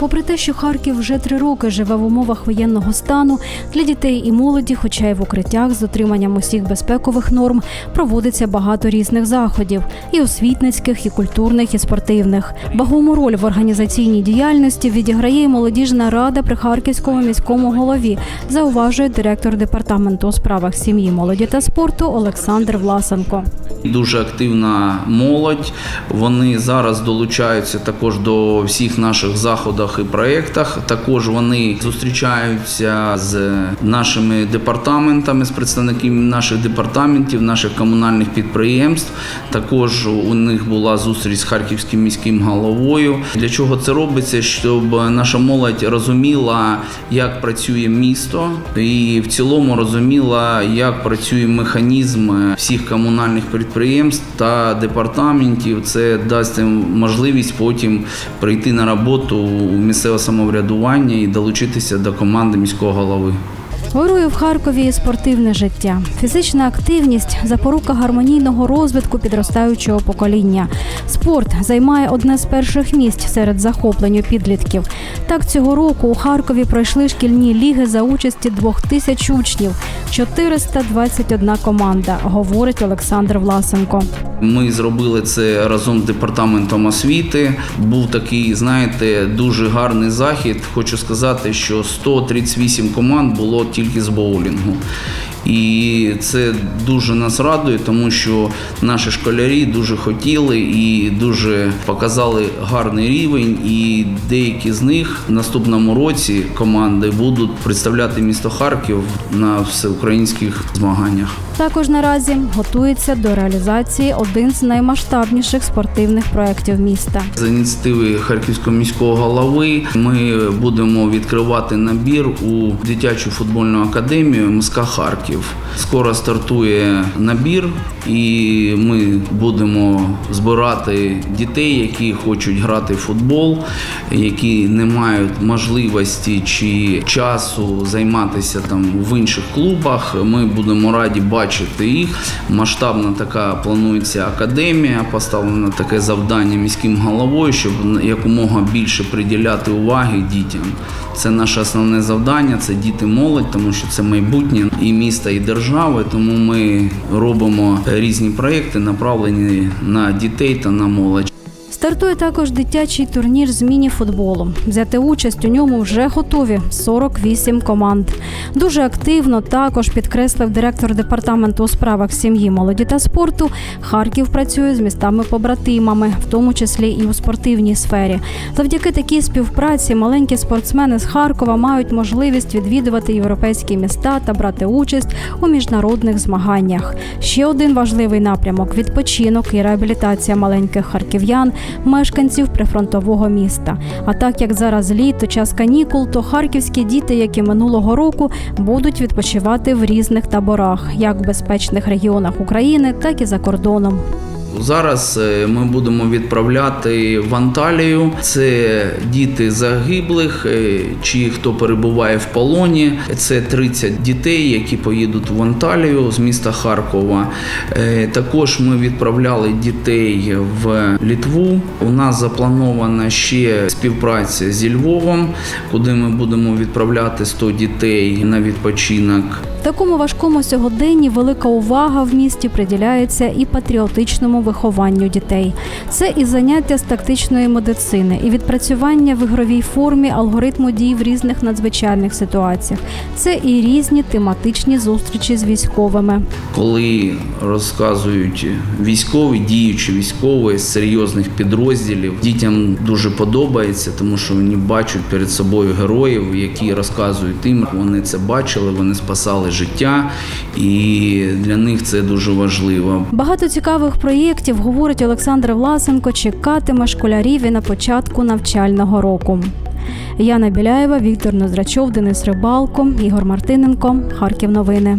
Попри те, що Харків вже три роки живе в умовах воєнного стану, для дітей і молоді, хоча й в укриттях з дотриманням усіх безпекових норм, проводиться багато різних заходів і освітницьких, і культурних, і спортивних. Вагому роль в організаційній діяльності відіграє і молодіжна рада при Харківському міському голові, зауважує директор департаменту у справах сім'ї, молоді та спорту Олександр Власенко. Дуже активна молодь. Вони зараз долучаються також до всіх наших заходах і проєктах. Також вони зустрічаються з нашими департаментами, з представниками наших департаментів, наших комунальних підприємств. Також у них була зустріч з харківським міським головою. Для чого це робиться? Щоб наша молодь розуміла, як працює місто, і в цілому розуміла, як працює механізм всіх комунальних підприємств та департаментів. Це дасть їм можливість потім прийти на роботу у місцеве самоврядування і долучитися до команди міського голови. Вирує в Харкові спортивне життя. Фізична активність запорука гармонійного розвитку підростаючого покоління. Спорт займає одне з перших місць серед захоплень у підлітків. Так цього року у Харкові пройшли шкільні ліги за участі двох тисяч учнів, 421 команда, говорить Олександр Власенко. Ми зробили це разом з департаментом освіти. Був такий, знаєте, дуже гарний захід. Хочу сказати, що 138 команд було тільки з боулінгу. І це дуже нас радує, тому що наші школярі дуже хотіли і дуже показали гарний рівень. І деякі з них в наступному році команди будуть представляти місто Харків на всеукраїнських змаганнях. Також наразі готується до реалізації один з наймасштабніших спортивних проєктів міста. За ініціативи Харківського міського голови ми будемо відкривати набір у дитячу футбольну академію МСК Харків. Скоро стартує набір, і ми будемо збирати дітей, які хочуть грати в футбол, які не мають можливості чи часу займатися там в інших клубах. Ми будемо раді бачити їх. Масштабна така планується академія. Поставлено таке завдання міським головою, щоб якомога більше приділяти уваги дітям. Це наше основне завдання. Це діти молодь, тому що це майбутнє і міста, і держави. Тому ми робимо різні проекти, направлені на дітей та на молодь. Стартує також дитячий турнір з міні-футболу. Взяти участь у ньому вже готові 48 команд. Дуже активно також підкреслив директор департаменту у справах сім'ї, молоді та спорту. Харків працює з містами-побратимами, в тому числі і у спортивній сфері. Завдяки такій співпраці маленькі спортсмени з Харкова мають можливість відвідувати європейські міста та брати участь у міжнародних змаганнях. Ще один важливий напрямок відпочинок і реабілітація маленьких харків'ян мешканців прифронтового міста. А так як зараз літо, час канікул, то харківські діти, як і минулого року, будуть відпочивати в різних таборах, як в безпечних регіонах України, так і за кордоном. Зараз е, ми будемо відправляти в Анталію. Це діти загиблих е, чи хто перебуває в полоні. Це 30 дітей, які поїдуть в Анталію з міста Харкова. Е, Також ми відправляли дітей в Літву. У нас запланована ще співпраця зі Львовом, куди ми будемо відправляти 100 дітей на відпочинок. Такому важкому сьогоденні велика увага в місті приділяється і патріотичному вихованню дітей. Це і заняття з тактичної медицини, і відпрацювання в ігровій формі алгоритму дій в різних надзвичайних ситуаціях. Це і різні тематичні зустрічі з військовими. коли розказують військові, діючі військові з серйозних підрозділів, дітям дуже подобається, тому що вони бачать перед собою героїв, які розказують їм. Вони це бачили, вони спасали життя, і для них це дуже важливо. Багато цікавих проєктів, говорить Олександр Власенко, чекатиме школярів і на початку навчального року. Яна Біляєва, Віктор Ноздрачов, Денис Рибалко, Ігор Мартиненко. Харків новини.